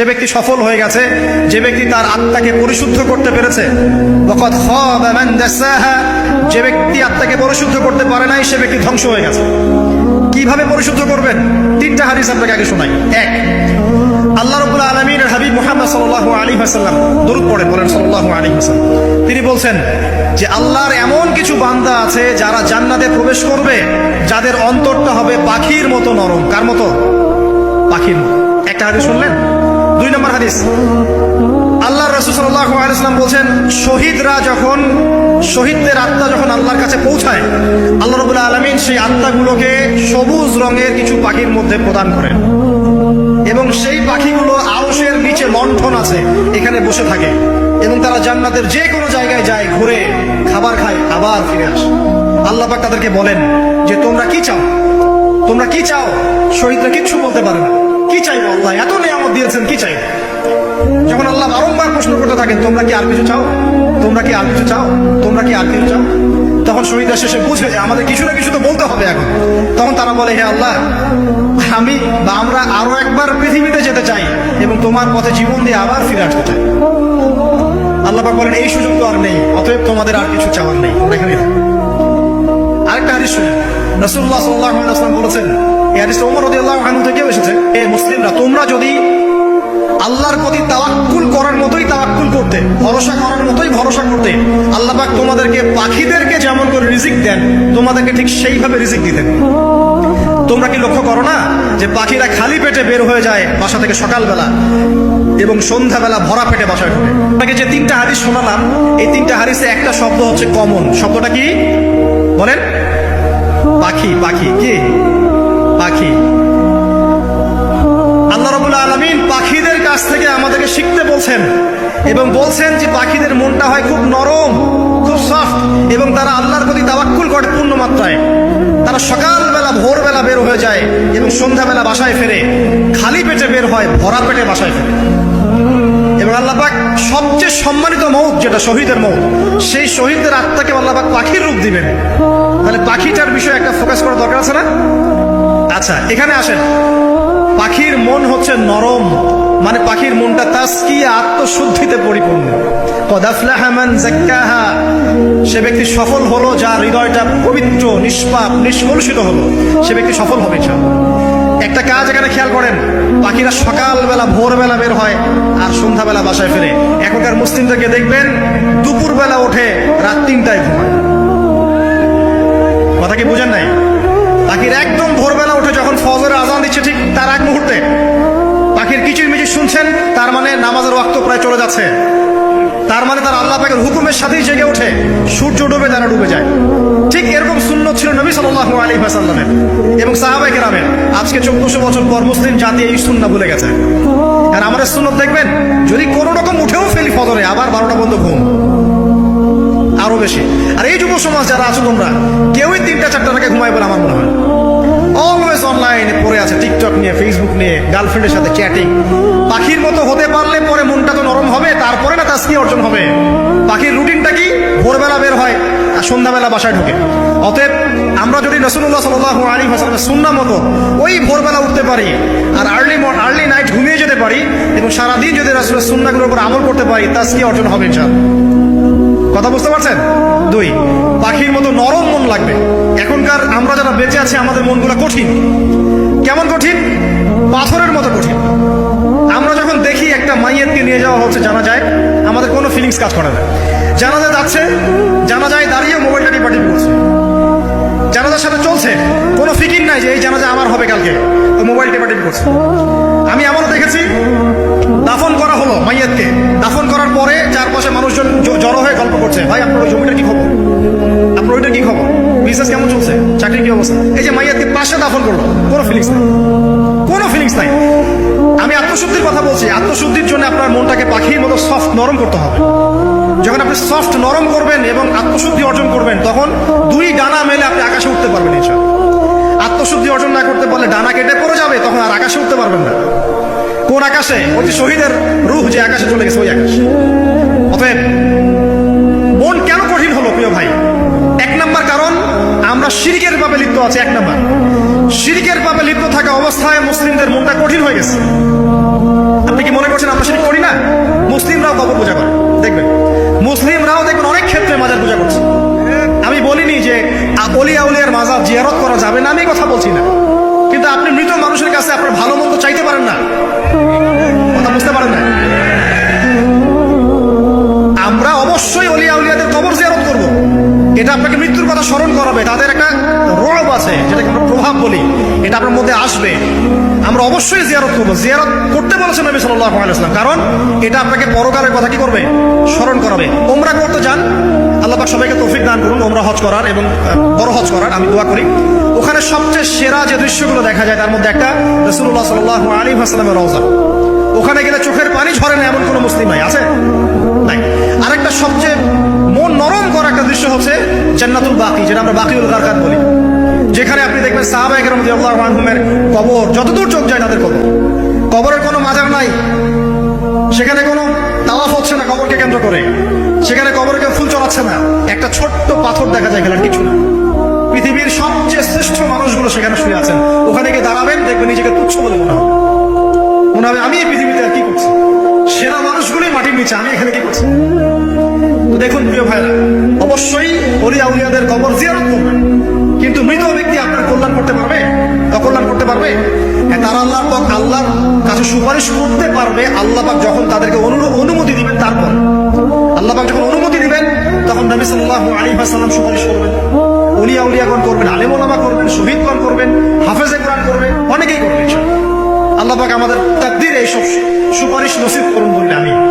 যে ব্যক্তি সফল হয়ে গেছে, যে ব্যক্তি তার আত্মাকে পরিশুদ্ধ করতে পেরেছে যে ব্যক্তি আত্মাকে পরিশুদ্ধ করতে পারে নাই, সে ব্যক্তি ধ্বংস হয়ে গেছে। কীভাবে পরিশুদ্ধ করবেন? তিনটা হাদিস আপনাকে আগে শোনাই। এক, আল্লাহ রবুল্লা আলমীর হাবিব মোহাম্মদ সাল্লাহ আলী হাসাল্লাম দরুদ পড়ে, বলেন সাল্লাহ আলী হাসাল্লাম তিনি বলছেন যে, আল্লাহর এমন কিছু বান্দা আছে যারা জান্নাতে প্রবেশ করবে, যাদের অন্তরটা হবে পাখির মতো নরম। কার মতো? পাখির মতো। একটা হাদিস শুনলেন? দুই নম্বর হাদিস। আল্লাহ রসুল সাল্লাহ আলাইসলাম বলছেন, শহীদরা যখন, শহীদদের আত্মা যখন আল্লাহর কাছে পৌঁছায়, আল্লাহ রবুল্লা আলমিন সেই আত্মাগুলোকে সবুজ রঙের কিছু পাখির মধ্যে প্রদান করেন। এবং সেই পাখিগুলো আউসের নিচে লণ্ঠন আছে, এখানে বসে থাকে। এবং তারা জান্নাতের যে কোনো জায়গায় যায়, ঘুরে, খাবার খায়, আবার ফিরে আসে। আল্লাহ পাক তাদেরকে বলেন যে, তোমরা কি চাও? তোমরা কি চাও? শহীদরা কিচ্ছু বলতে পারে না। কি চাইব আল্লাহ? এত নিয়ামত দিয়েছেন, কি চাইব? যখন আল্লাহ বারংবার প্রশ্ন করতে থাকেন, তোমরা কি আর কিছু চাও? তোমরা কি আর কিছু চাও? তোমরা কি আর কিছু চাও? তখন শহীদরা শেষে বুঝবে যে আমাদের কিছু না কিছু তো বলতে হবে এখন। তখন তারা বলে, হে আল্লাহ, আমি বা আমরা আরও একবার পৃথিবীতে যেতে চাই এবং তোমার পথে জীবন দিয়ে আবার ফিরে আসতে চাই। আল্লাহ বলেন, এই সুযোগ তো আর নেই, অতএব তোমাদের আর কিছু চাওয়ার নেই। আরেকটা হাদিস শুনে। রসুল্লাহ সাল্লাহ বলেছেন তোমরা কি লক্ষ্য করো না যে পাখিরা খালি পেটে বের হয়ে যায় বাসা থেকে সকালবেলা এবং সন্ধ্যাবেলা ভরা পেটে বাসায় ঢোকে? আপনাকে যে তিনটা হাদিস শোনালাম, এই তিনটা হাদিসে একটা শব্দ হচ্ছে কমন শব্দটা কি? বলেন। পাখি পাখি, কি? এবং বলছেন যে পাখিদের মনটা হয় খুব নরম, খুব সফট এবং তারা আল্লাহর প্রতি তাওয়াক্কুল করে পূর্ণ মাত্রায় তারা সকালবেলা, ভোরবেলা বের হয়ে যায় এবং সন্ধ্যাবেলা বাসায় ফেরে। খালি পেটে বের হয়, ভরা পেটে বাসায় ফেরে। এবং আল্লাপাক সবচেয়ে সম্মানিত মৌত যেটা শহীদের মৌত সেই শহীদদের আত্মাকে আল্লাপাক পাখির রূপ দিবেন। তাহলে পাখিটার বিষয়ে একটা ফোকাস করা দরকার আছে না? আচ্ছা এখানে আসেন। পাখির মন হচ্ছে নরম। মানে পাখির মনটা তাস্কি আত্মশুদ্ধিতে পরিপূর্ণ। কদাফলাহা মান সে ব্যক্তি সফল হলো যার হৃদয়টা পবিত্র, নিষ্পাপ, নিষ্কলুষিত হলো। সে ব্যক্তি সফল হবে। একটা কাজ এখানে খেয়াল করেন, পাখিরা সকালবেলা, ভোরবেলা বের হয় আর সন্ধ্যাবেলা বাসায় ফেরে। এখনকার মুসলিমদেরকে দেখবেন, দুপুরবেলা ওঠে, রাত তিনটায় ঘুমায়। কথা কি বুঝেন নাই? পাখির একদম ভোরবেলা উঠে যখন ফজরের আজান দিচ্ছে ঠিক তার এক মুহূর্তে নামাজের ওয়াক্ত প্রায় চলে যাচ্ছে। তার মানে তার আল্লাহ পাকের হুকুমের সাথেই জেগে ওঠে, সূর্য ডুবে তারা ডুবে যায়। ঠিক এরকম শূন্য ছিল নবী সাল্লাল্লাহু আলাইহি ওয়াসাল্লামের এবং সাহাবায়ে কেরামের। আজকে চোদ্দশো বছর পর মুসলিম জাতি এই সুন্নাহ ভুলে গেছে। আর আমাদের সুন্নত দেখবেন, যদি কোনো রকম উঠেও ফেলি ফদরে আবার বারোটা বন্ধ ঘুম। আরও বেশি। আর এই যুব সমাজ যারা আছো তোমরা, কেউই তিনটা চারটা টাকা ঘুমায় বলে আমার মনে হয় ফেসবুক নিয়ে গার্লফ্রেন্ডের সাথে চ্যাটিং পাখির মতো হতে পারলে পরে মনটা তো নরম হবে, তারপরে না তাস্কি অর্জন হবে। পাখির রুটিনটা কি? ভোরবেলা বের হয় আর সন্ধ্যাবেলা বাসায় ঢোকে। অতএব আমরা যদি রসুল্লাহ সাল আলী হাসালামের সুন্না মতো ওই ভোরবেলা উঠতে পারি আর আর্লি আর্লি নাইট ঘুমিয়ে যেতে পারি এবং সারাদিন যদি রসুলের সুন্নাগুলোর উপর আমল করতে পারি তাস্কি অর্জন হবে ইনশাআল্লাহ। কথা বুঝতে পারছেন? দুই, পাখির মতো নরম মন লাগবে। এখনকার আমরা যারা বেঁচে আছি, আমাদের মনগুলো কঠিন। কেমন যাওয়া হচ্ছে জানা যায় আমাদের কোনো ফিলিংস কাজ করে না। জানা যায় যাচ্ছে জানা যায় দাঁড়িয়ে মোবাইলটা টিপাটি করছে জানাজার সাথে চলছে, কোনো ফিকির নাই যে এই জানাজা আমার হবে কালকে। তো মোবাইল টেপাটেপি করছে আমি এমনও দেখেছি, দাফন করা হলো মাইয়াতকে। দাফন করার পরে চারপাশে মানুষজন জড়ো হয়ে গল্প করছে, ভাই, আপনার ওই জমিটার কি খবর? আপনার ওইটা কি খবর? বিজনেস কেমন চলছে? চাকরির কি অবস্থা? এই যে মাইয়াতকে পাশে দাফন করল, কোনো ফিলিংস নাই। কোনো আত্মশুদ্ধির কথা বলছি। আত্মশুদ্ধির জন্য আপনার মনটাকে পাখির মতো সফট নরম করতে হবে। যখন আপনি সফট নরম করবেন এবং আত্মশুদ্ধি অর্জন করবেন, তখন দুই ডানা মেলে আপনি আকাশে উঠতে পারবেন ইনশাআল্লাহ। আত্মশুদ্ধি অর্জন না করতে পারলে ডানা কেটে পড়ে যাবে, তখন আর আকাশে উঠতে পারবেন না। কোন আকাশে? যে শহীদের রূহ যে আকাশে চলে গেছে, ওই আকাশ। অতএব মন কেন কঠিন হলো, প্রিয় ভাই? এক নাম্বার কারণ তারা শিরিকের পাপে লিপ্ত আছে, এক নাম্বার। শিরিকের পাপে লিপ্ত থাকা অবস্থায় মুসলিমদের মনটা কঠিন হয়ে গেছে। আপনি কি মনে করছেন আমরা শিরিক করি না? মুসলিমরাও কবর পূজা করে। দেখবেন, মুসলিমরাও দেখবেন অনেক ক্ষেত্রে মাজার পূজা করছে। আমি বলিনি যে অলি আউলিয়ার মাজার জিয়ারত করা যাবে না, আমি কথা বলছি না। কিন্তু আপনি মৃত মানুষের কাছে আপনার ভালো মন্দ চাইতে পারেন না। কথা স্মরণ করাবে, তাদের একটা রব আছে, যেটাকে আমরা প্রভাব বলি, এটা আপনার মধ্যে আসবে। আমরা অবশ্যই জিয়ারত করব। জিয়ারত করতে বলেছেন নবী সাল্লাল্লাহু আলাইহি ওয়াসাল্লাম। কারণ এটা আপনাকে পরকালের কথা কি করবে? স্মরণ করাবে। ওমরা করতে যান, আল্লাহ পাক সবাইকে তৌফিক দান করুন ওমরা হজ করার এবং বড় হজ করার, আমি দোয়া করি। ওখানে সবচেয়ে সেরা যে দৃশ্যগুলো দেখা যায়, তার মধ্যে একটা রসুল্লাহ সাল্লাহ আলী হাসলামের রওজা। ওখানে গেলে চোখের পানি ঝরে না, এমন কোনো মুসলিম নাই, আছে? নাই। আরেকটা সবচেয়ে মন নরম একটা দৃশ্য হচ্ছে জান্নাতুল বাকি, যেটা আমরা বাকিউল গারকাত বলি। যেখানে আপনি দেখবেন সাহাবা একরম রাদিয়াল্লাহু আনহুমের কবর, যতদূর চোখ যায় তাদের কবর। কবরের কোনো মাজার নাই। সেখানে কোনো তাওয়াফ হচ্ছে না কবরকে কেন্দ্র করে। সেখানে কবরে কেউ ফুল চড়াচ্ছে না। একটা ছোট্ট পাথর দেখা যায় গেলেন কিছু না। পৃথিবীর সবচেয়ে শ্রেষ্ঠ মানুষগুলো সেখানে শুয়ে আছেন। ওখানে গিয়ে দাঁড়াবেন, দেখবেন নিজেকে তুচ্ছ বলে মনে হবে। মনে হবে, আমি এই পৃথিবীতে আর কি করছি? সেরা মানুষগুলোই মাটির নিচে, আমি এখানে কি করছি? দেখুন প্রিয় ভাইরা, অবশ্যই অলিয়া উলিয়াদের কবর জিয়ারত করবেন। কিন্তু মৃত ব্যক্তি আপনার কল্যাণ করতে পারবে? অকল্যাণ করতে পারবে? হ্যাঁ তারা আল্লাহ পাক আল্লাহর কাছে সুপারিশ করতে পারবে। আল্লাহ পাক যখন তাদেরকে অনু- অনুমতি দিবেন তারপর। আল্লাহ পাক যখন অনুমতি দিবেন, তখন নবী সাল্লাল্লাহু আলাইহি ওয়াসাল্লাম সুপারিশ করবেন। উলিয়া উলিয়াগণ করবেন আলেম ওলামা করবেন শহীদগণ করবেন, হাফেজে কোরআন করবেন, অনেকেই করবেন। আল্লাহ পাক আমাদের তাকদির এইসব সুপারিশ নসিব করুন বলে আমি।